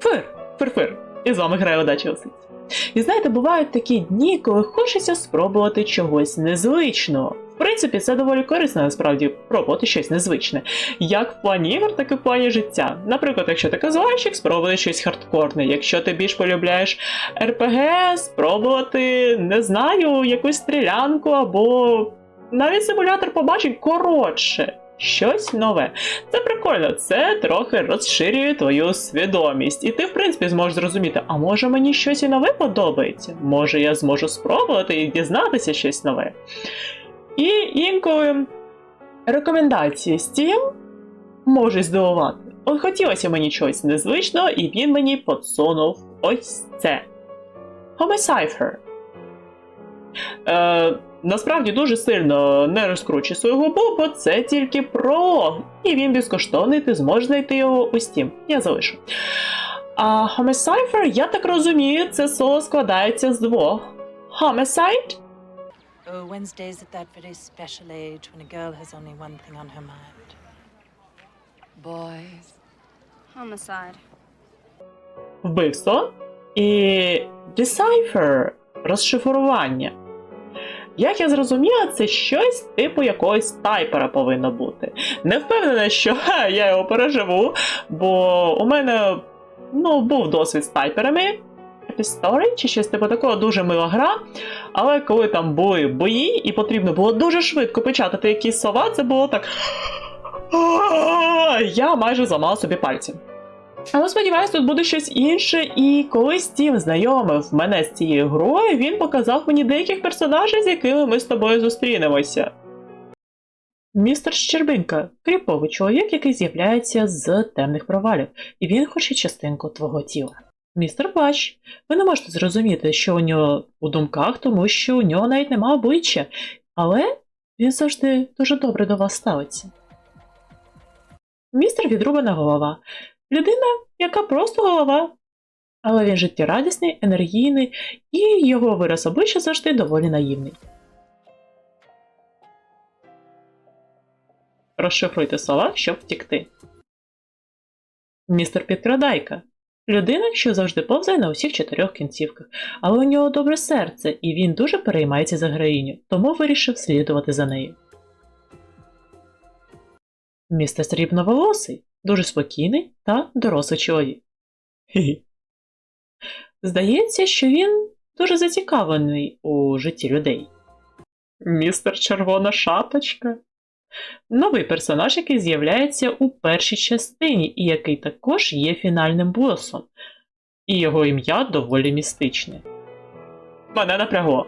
Фир, фир-фир. І з вами грає удача осиць. І знаєте, бувають такі дні, коли хочеться спробувати чогось незвичного. В принципі, це доволі корисно насправді пробувати щось незвичне. Як в плані ігор, так і в плані життя. Наприклад, якщо ти казуальщик, спробувати щось хардкорне. Якщо ти більш полюбляєш РПГ, спробувати, не знаю, якусь стрілянку або навіть симулятор побачень коротше. Щось нове. Це прикольно, це трохи розширює твою свідомість. І ти, в принципі, зможеш зрозуміти, а може мені щось і нове подобається? Може я зможу спробувати і дізнатися щось нове. І інколи рекомендації Steam можуть здивувати. От хотілося мені чогось незвичного, і він мені подсунув ось це. Homicipher. Е, насправді дуже сильно не розкручуй свою губу, бо це тільки пролог, і він безкоштовний, ти зможеш знайти його у Steam. Я залишу. А Homicipher, я так розумію, це слово складається з двох. Homicide Oh, Wednesday's at that very special age when a girl has only one thing on her mind. Boys. Homicide. вбивство і Decipher розшифрування. Як я зрозуміла, це щось типу якогось тайпера повинно бути. Не впевнена, що ха, я його переживу, бо у мене ну, був досвід з тайперами. Story чи щось типу такого дуже мила гра. Але коли там були бої, і потрібно було дуже швидко печатати якісь слова, це було так. Я майже зламала собі пальці. Але сподіваюсь, тут буде щось інше, і коли Стів знайомив мене з цією грою, він показав мені деяких персонажів, з якими ми з тобою зустрінемося. Містер Щербинка кріповий чоловік, який з'являється з темних провалів, і він хоче частинку твого тіла. Містер Плащ, ви не можете зрозуміти, що у нього у думках, тому що у нього навіть нема обличчя, але він завжди дуже добре до вас ставиться. Містер відрубана голова. Людина, яка просто голова. Але він життєрадісний, енергійний, і його вираз обличчя завжди доволі наївний. Розшифруйте слова, щоб втікти. Містер Підкрадайка. Людина, що завжди повзає на усіх чотирьох кінцівках, але у нього добре серце, і він дуже переймається за героїню, тому вирішив слідувати за нею. Містер Срібноволосий дуже спокійний та дорослий чоловік. Хі-хі. Здається, що він дуже зацікавлений у житті людей. Містер Червона Шапочка. Новий персонаж, який з'являється у першій частині, і який також є фінальним босом. І його ім'я доволі містичне. Мене напрягло.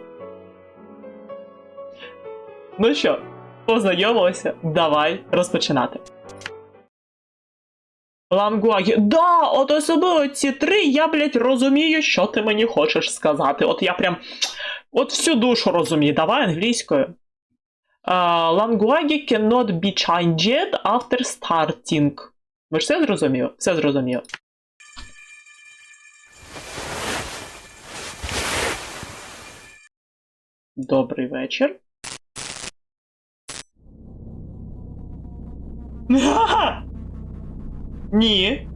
Ну що, познайомилися? Давай розпочинати. Лангуагі. Да, от особливо ці три, я, блядь, розумію, що ти мені хочеш сказати. От я прям. От всю душу розумію. Давай англійською. Uh, cannot be changed after starting. Ви ж все зрозуміло? Все зрозуміло. Добрий вечір. Ні.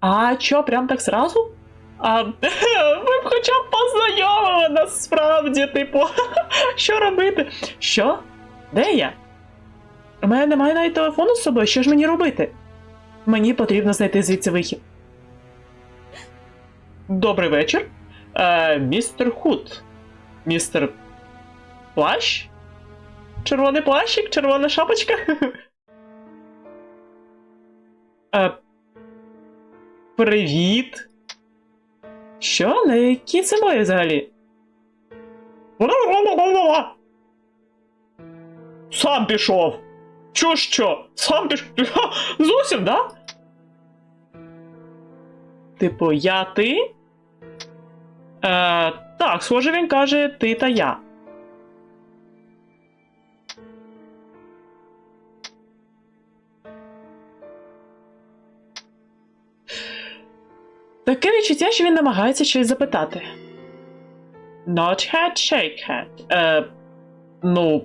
А чо, прям так сразу? А ви б хоча б познайомили насправді, типу, що робити? Що? Де я? У мене немає навіть телефону з собою, що ж мені робити? Мені потрібно знайти звідси вихід. Добрий вечір. Е, містер Худ. Містер Плащ? Червоний плащик, червона шапочка. Е, Привіт. Що? На які це мої взагалі? Сам пішов. Чо що? Сам пішов. Зовсім, да? Типу, я ти? Е, так, схоже, він каже ти та я. Таке відчуття, що він намагається щось запитати. Not head, shake head. Е, ну,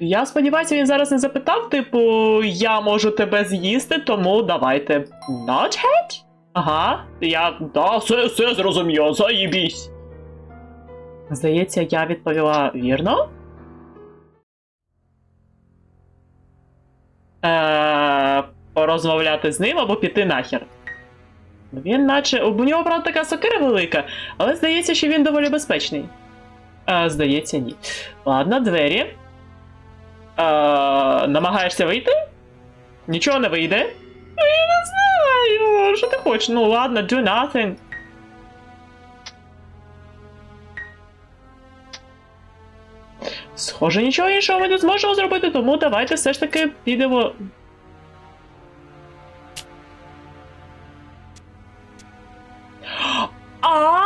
я сподіваюся, він зараз не запитав, типу, я можу тебе з'їсти, тому давайте. Not head? Ага, я. Да, все, все зрозумів, заїбісь. Здається, я відповіла вірно. Е, порозмовляти з ним або піти нахер. Він наче. У нього, правда, така сокира велика, але здається, що він доволі безпечний. Е, здається, ні. Ладно, двері. Е, намагаєшся вийти? Нічого не вийде? Ну, я не знаю. Що ти хочеш? Ну ладно, do nothing. Схоже, нічого іншого ми не зможемо зробити, тому давайте все ж таки підемо. А!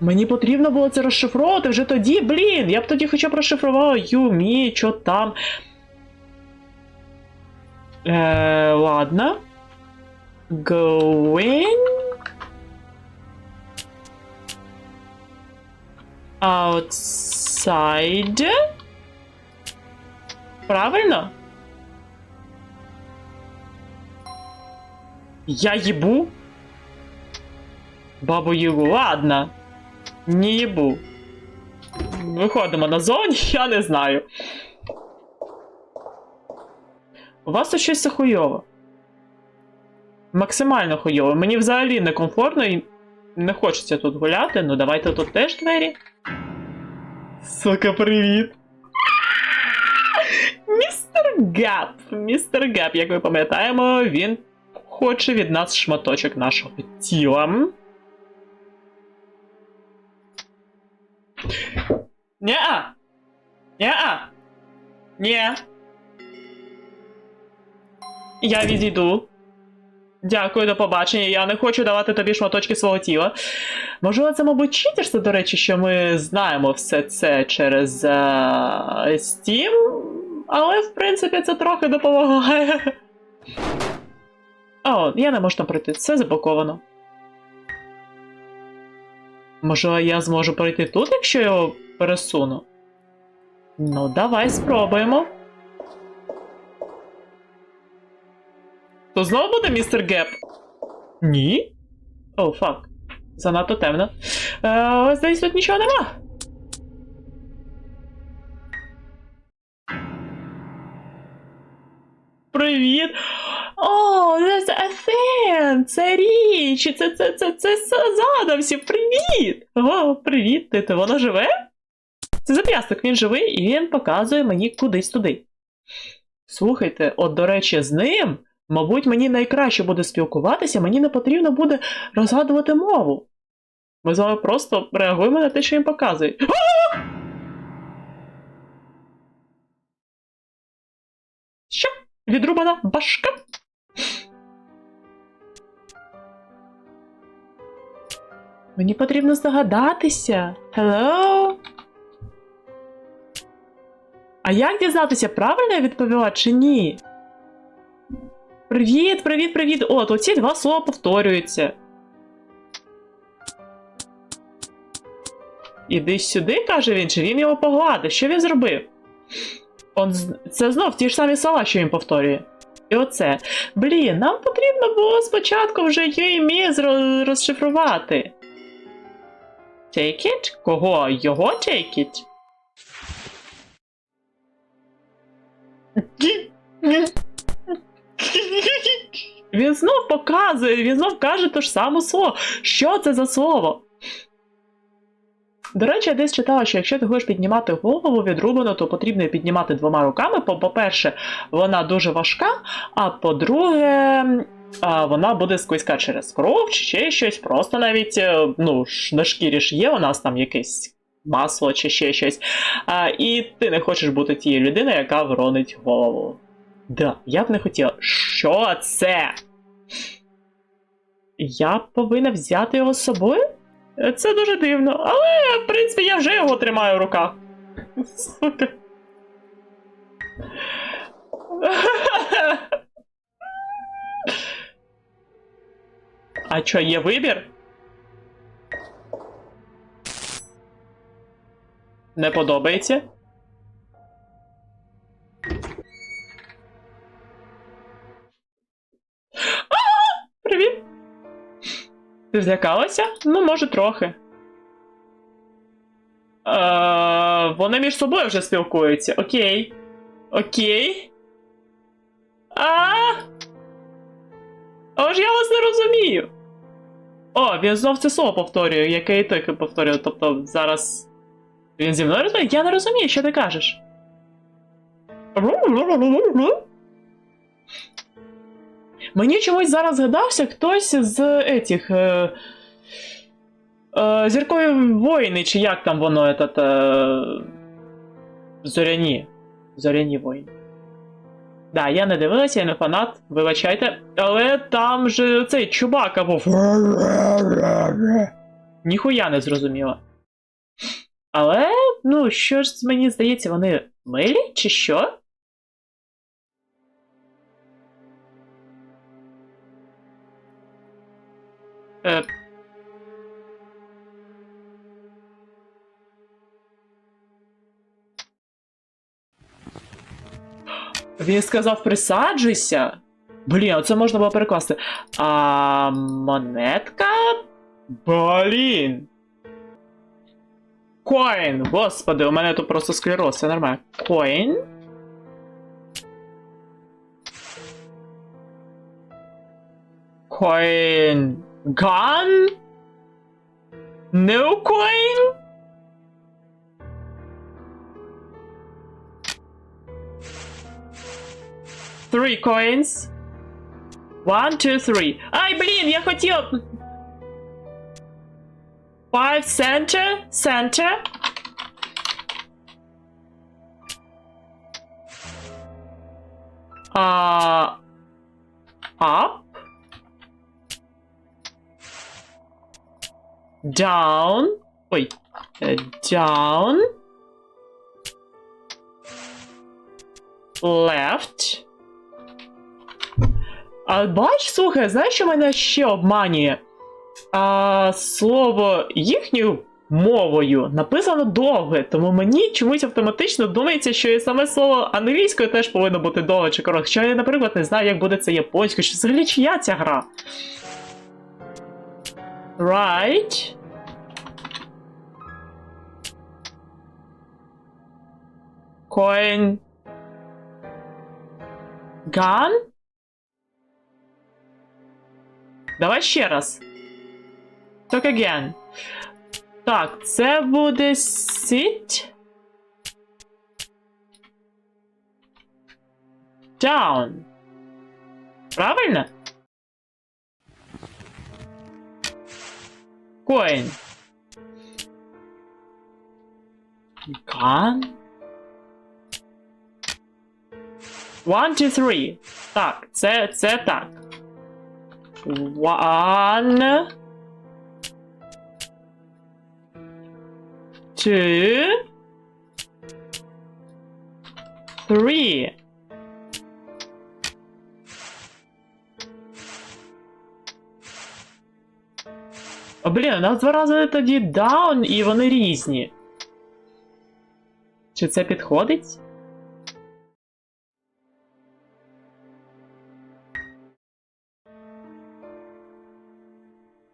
Мені потрібно було це розшифровувати вже тоді, блін. Я б тоді хоча б розшифрувала Юмі, що там. Е, ладно. Going. Outside. Правильно? Я їбу? Бабу Югу, ладно. Не їбу. Виходимо на зоні, я не знаю. У вас тут щось хуйово. Максимально хуйово. Мені взагалі некомфортно і не хочеться тут гуляти, ну давайте тут теж двері. Сука, привіт. Містер Гап. Містер Гап, як ми пам'ятаємо, він хоче від нас шматочок нашого тіла. Неа! Неа! Ні. Я відійду. Дякую, до побачення. Я не хочу давати тобі шматочки свого тіла. Можливо, це, мабуть, читерство, до речі, що ми знаємо все це через е, Steam, але, в принципі, це трохи допомагає. О, я не можу там пройти, це заблоковано. Можливо, я зможу пройти тут, якщо його пересуну? Ну, давай спробуємо. То знову буде містер Геп? Ні? О, фак. Занадто темно. Е, здається, тут нічого нема. Привіт! О, це Ефен! Це річ! Це це, це, це, задався! Привіт! О, привіт! Ти, ти вона живе? Це зап'ясток, він живий, і він показує мені кудись туди. Слухайте, от до речі, з ним, мабуть, мені найкраще буде спілкуватися, мені не потрібно буде розгадувати мову. Ми з вами просто реагуємо на те, що він показує. Що? Відрубана башка? Мені потрібно здогадатися. Hello? А як дізнатися, правильно я відповіла чи ні? Привіт, привіт, привіт. От, оці два слова повторюються. Іди сюди, каже він, чи він його погладив? Що він зробив? Он, це знов ті ж самі слова, що він повторює. І оце. Блін, нам потрібно було спочатку вже зро- розшифрувати. Take? Кого? Його take it? Він знов показує, він знов каже те ж саме слово. Що це за слово? До речі, я десь читала, що якщо ти хочеш піднімати голову відрубану, то потрібно її піднімати двома руками. По- По-перше, вона дуже важка, а по-друге, вона буде сквозька через кров чи ще щось. Просто навіть е, ну, на шкірі ж є у нас там якесь масло чи ще щось. І ти не хочеш бути тією людиною, яка воронить голову. Да, я б не хотіла. Що це? Я повинна взяти його з собою? Це дуже дивно. Але, в принципі, я вже його тримаю в руках. Сука. А що, є вибір? Не подобається? Ти злякалася? Ну, може, трохи. Е, вони між собою вже спілкуються. Окей. Окей. А. Але ж я вас не розумію. О, він знов це слово повторює, яке і ти повторює. Тобто зараз. Він зі мною розмовляє? Я не розумію, що ти кажеш. Мені чомусь зараз згадався хтось з етих. Е, е, зіркові воїни, чи як там воно этот, е, Зоряні. Зоряні воїни. Да, я не дивилася, я не фанат, вибачайте. Але там же цей чубака був. Ніхуя не зрозуміла. Але, ну, що ж мені здається, вони милі, чи що? Е... Він сказав присаджуйся. Блін, оце можна було перекласти. А монетка. Блін. Коін. Господи, у мене тут просто склероз, це нормально. Коін. Коін. Ган. No coin? Three coins. One, two, three. Ай, блін, я хотів. Five center, center. Uh, up. Down. Ой. Е, Down. Left. А бач, слухай, знаєш, що мене ще обманює? А, слово їхньою мовою написано довге, тому мені чомусь автоматично думається, що і саме слово англійською теж повинно бути довге чи коротке. Що я, наприклад, не знаю, як буде це японською, що взагалі чия ця гра. Right. Coin. Gun? Давай ще раз. Talk again. Так, це буде sit. Down. Правильно? Coin. Gun. One, two, three. Так, це, це так. One. Two. Three. О, блін, у нас два рази тоді down, і вони різні. Чи це підходить?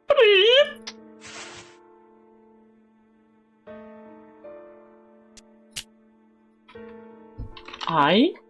Привіт! I.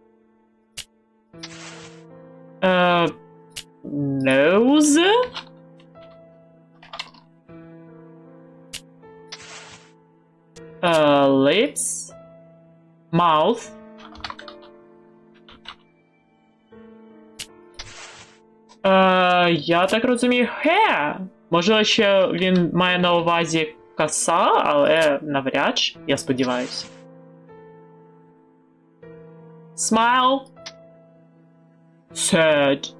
я так розумію, hair. Може, ще він має на увазі коса, але навряд чи, я сподіваюся. Smile. Sad.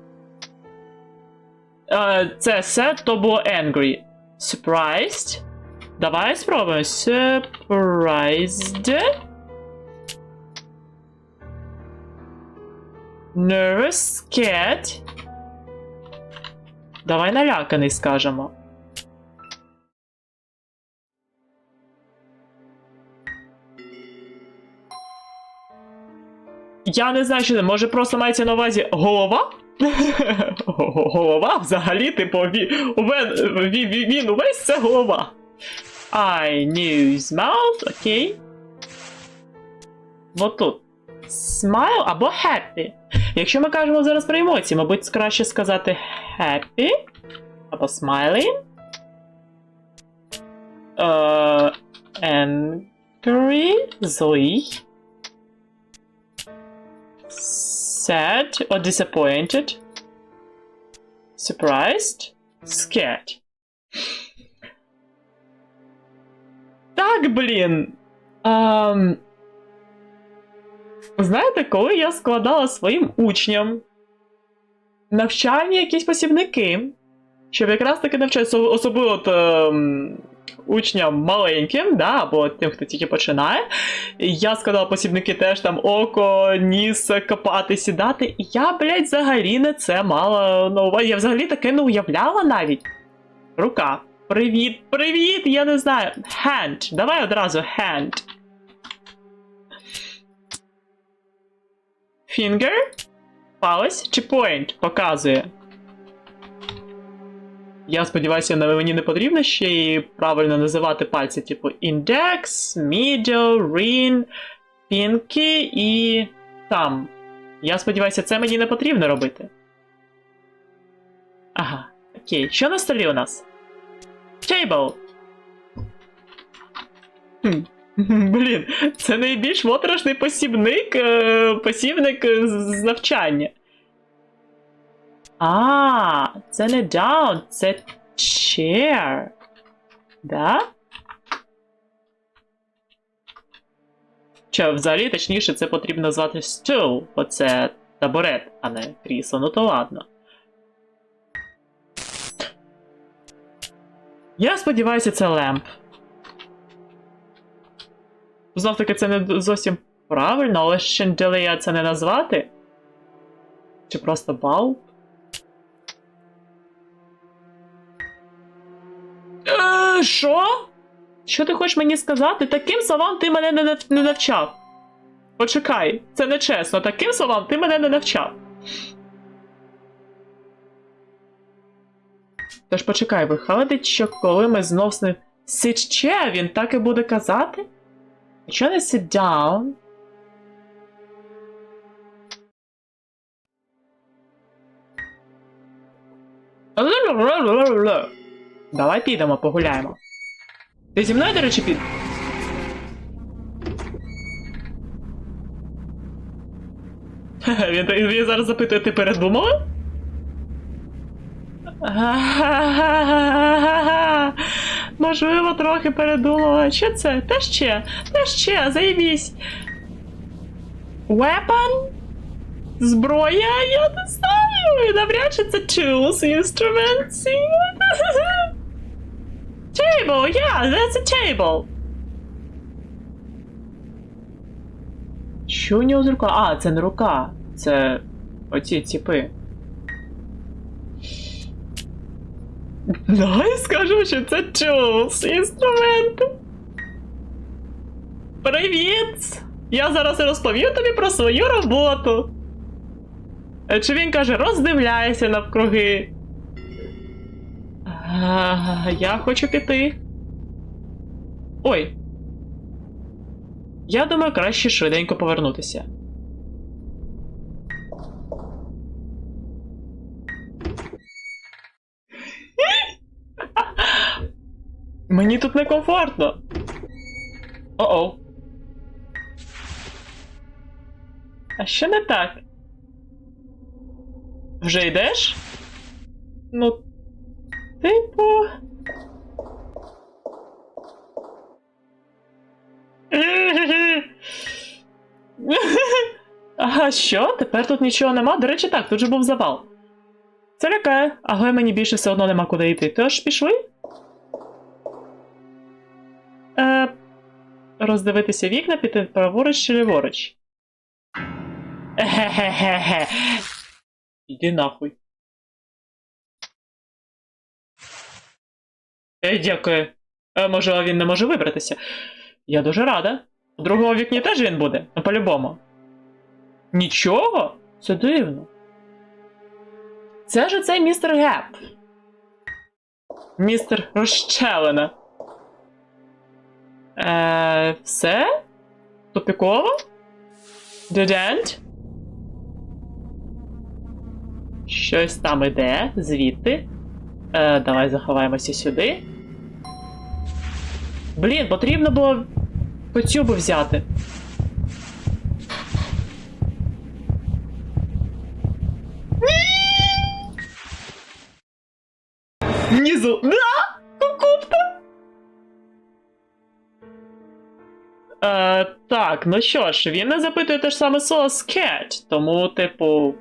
Е, це sad, то було angry. Surprised. Давай спробуємо. Surprised. Nervous, scared. Давай наляканий скажемо. Я не знаю, що це. Може просто мається на увазі голова? голова? Взагалі, типу, він, увесь це голова. I knew mouth, окей. Вот тут. Smile або happy. Якщо ми кажемо зараз про емоції, мабуть, краще сказати happy або smiling. Е, angry, злий. Sad or disappointed. Surprised. Scared. Так, блін. Ем... Знаєте, коли я складала своїм учням навчальні якісь посібники, щоб якраз таки навчатися, особливо от, ем, учням маленьким, да, або тим, хто тільки починає. Я складала посібники теж там око, ніс, копати, сідати. І я, блядь, взагалі не це мала на увазі. Я взагалі таке не уявляла навіть. Рука. Привіт, привіт! Я не знаю. Hand. Давай одразу hand. Finger. Палець чи point показує. Я сподіваюся, мені не потрібно ще і правильно називати пальці, типу index, middle, ring, pinky і thumb. Я сподіваюся, це мені не потрібно робити. Ага, окей. Що на столі у нас? Table. Хм. Блін, це найбільш моторошний посібник, е, посібник е, з навчання. А, це не down, це chair. Да? Чи взагалі, точніше, це потрібно назвати stool, бо це табурет, а не крісло, ну то ладно. Я сподіваюся, це лемп. Знов таки, це не зовсім правильно, але шенделея це не назвати. Чи просто бал? Е, Що? Що ти хочеш мені сказати? Таким словам ти мене не, не навчав. Почекай, це не чесно. Таким словам ти мене не навчав. Тож почекай, виходить, що коли ми знов ним sit він так і буде казати? Якщо не sit down. Давай підемо, погуляємо. Ти зі мною, до речі, під. Він, він зараз запитує, ти передумала? Можливо, трохи передумала. Що це? Та ще, та ще, заєбісь. Weapon? Зброя? Я не знаю. Навряд чи це tools, instruments. Table, yeah, that's a table. Що у нього з рука? А, це не рука. Це оці ціпи. Давай скажу, що це tools, інструменти. Привіт! Я зараз розповім тобі про свою роботу. Е, Чи він каже, роздивляйся навкруги. Я хочу піти. Ой. Я думаю, краще швиденько повернутися. Мені тут некомфортно. О-оу. А що не так? Вже йдеш? Ну, типу. Ага, що? Тепер тут нічого нема? До речі, так, тут же був завал. Це лякає, але мені більше все одно нема куди йти. Тож пішли? Роздивитися вікна, піти праворуч чи ліворуч. Ге-ге-ге-ге. Іди нахуй. Е, дякую. Е, може, він не може вибратися. Я дуже рада. У другому вікні теж він буде, ну, по-любому. Нічого? Це дивно. Це ж оцей містер Геп. Містер Розчелена. Е, все? Dead end? Щось там іде, звідти. Е, давай заховаємося сюди. Блін, потрібно було коцюбу взяти. Так, ну що ж, він не запитує те ж саме слово скет, тому, типу,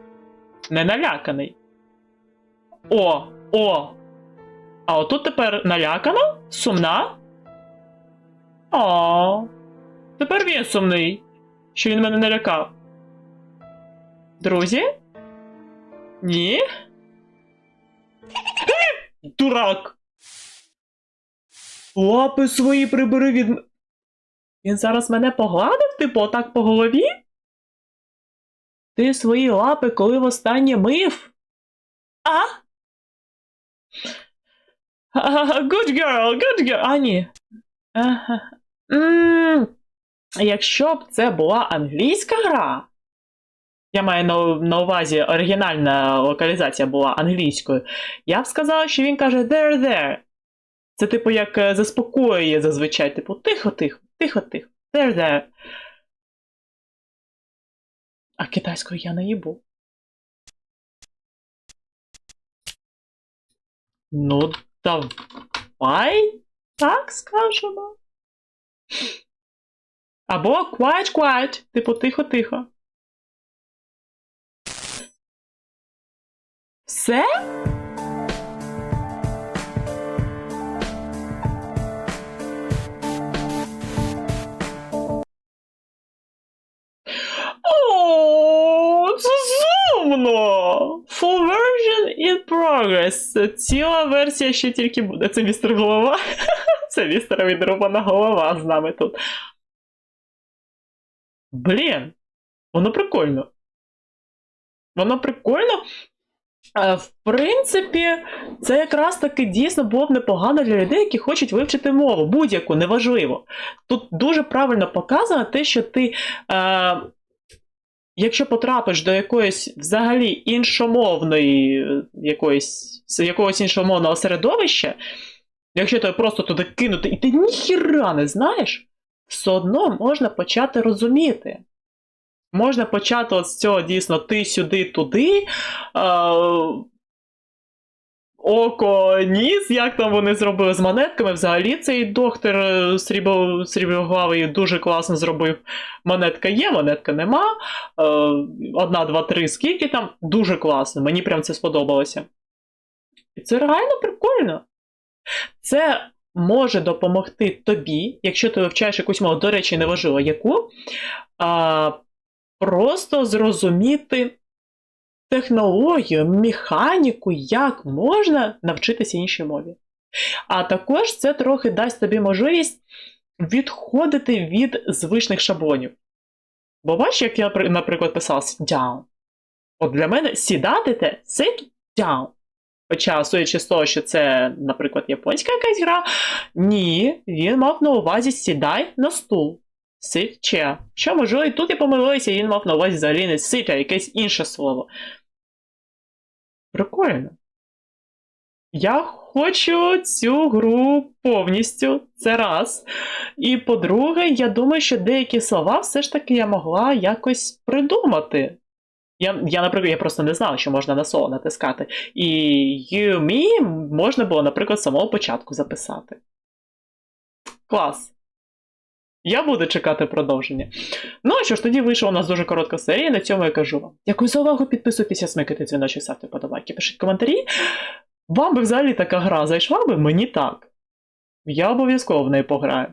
не наляканий. О, о! А отут тепер налякана? Сумна? О, тепер він сумний, що він мене налякав. Друзі? Ні? Дурак! Лапи свої прибери від. Він зараз мене погладив, типу, отак по голові? Ти свої лапи коли востаннє мив? А? Good girl, good girl. А, ні. Якщо б це була англійська гра, я маю на, увазі оригінальна локалізація була англійською, я б сказала, що він каже there, there. Це, типу, як е, заспокоює зазвичай, типу, тихо, тихо, тихо, there, there. А китайською я не їбу. Ну, давай так скажемо. Або quiet, quiet, типу тихо-тихо. Все? Сумно! Full version in progress. Ціла версія ще тільки буде. Це містер голова. Це містер відрубана голова з нами тут. Блін, воно прикольно. Воно прикольно. Е, В принципі, це якраз таки дійсно було б непогано для людей, які хочуть вивчити мову, будь-яку, неважливо. Тут дуже правильно показано те, що ти, е, якщо потрапиш до якоїсь взагалі іншомовної, е, якоїсь, якогось іншомовного середовища, якщо тебе просто туди кинути, і ти ніхіра не знаєш, все одно можна почати розуміти. Можна почати от з цього дійсно ти сюди, туди. Е, око, ніс, як там вони зробили з монетками. Взагалі цей доктор е, срібо, дуже класно зробив. Монетка є, монетка нема. Е, одна, два, три, скільки там. Дуже класно. Мені прям це сподобалося. І це реально прикольно. Це може допомогти тобі, якщо ти вивчаєш якусь мову, до речі, неважливо яку. А, просто зрозуміти технологію, механіку, як можна навчитися іншій мові. А також це трохи дасть тобі можливість відходити від звичних шаблонів. Бо бачиш, як я, наприклад, писав sit down. От для мене сідати те sit down. Хоча, судячи з того, що це, наприклад, японська якась гра, ні, він мав на увазі сідай на стул. Sit chair. Що можливо, і тут я помилився, він мав на увазі взагалі не sit, а якесь інше слово. Прикольно. Я хочу цю гру повністю. Це раз. І по-друге, я думаю, що деякі слова все ж таки я могла якось придумати. Я, я, наприклад, я просто не знав, що можна на слово натискати. І you, me можна було, наприклад, з самого початку записати. Клас. Я буду чекати продовження. Ну що ж, тоді вийшла у нас дуже коротка серія. На цьому я кажу вам. Дякую за увагу. Підписуйтеся, смикайте дзвіночок, ставте подобайки, пишіть коментарі. Вам би взагалі така гра зайшла би, мені так. Я обов'язково в неї пограю.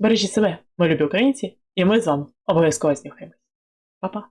Бережіть себе, ми любі українці, і ми з вами обов'язково знюхаємось. Па-па.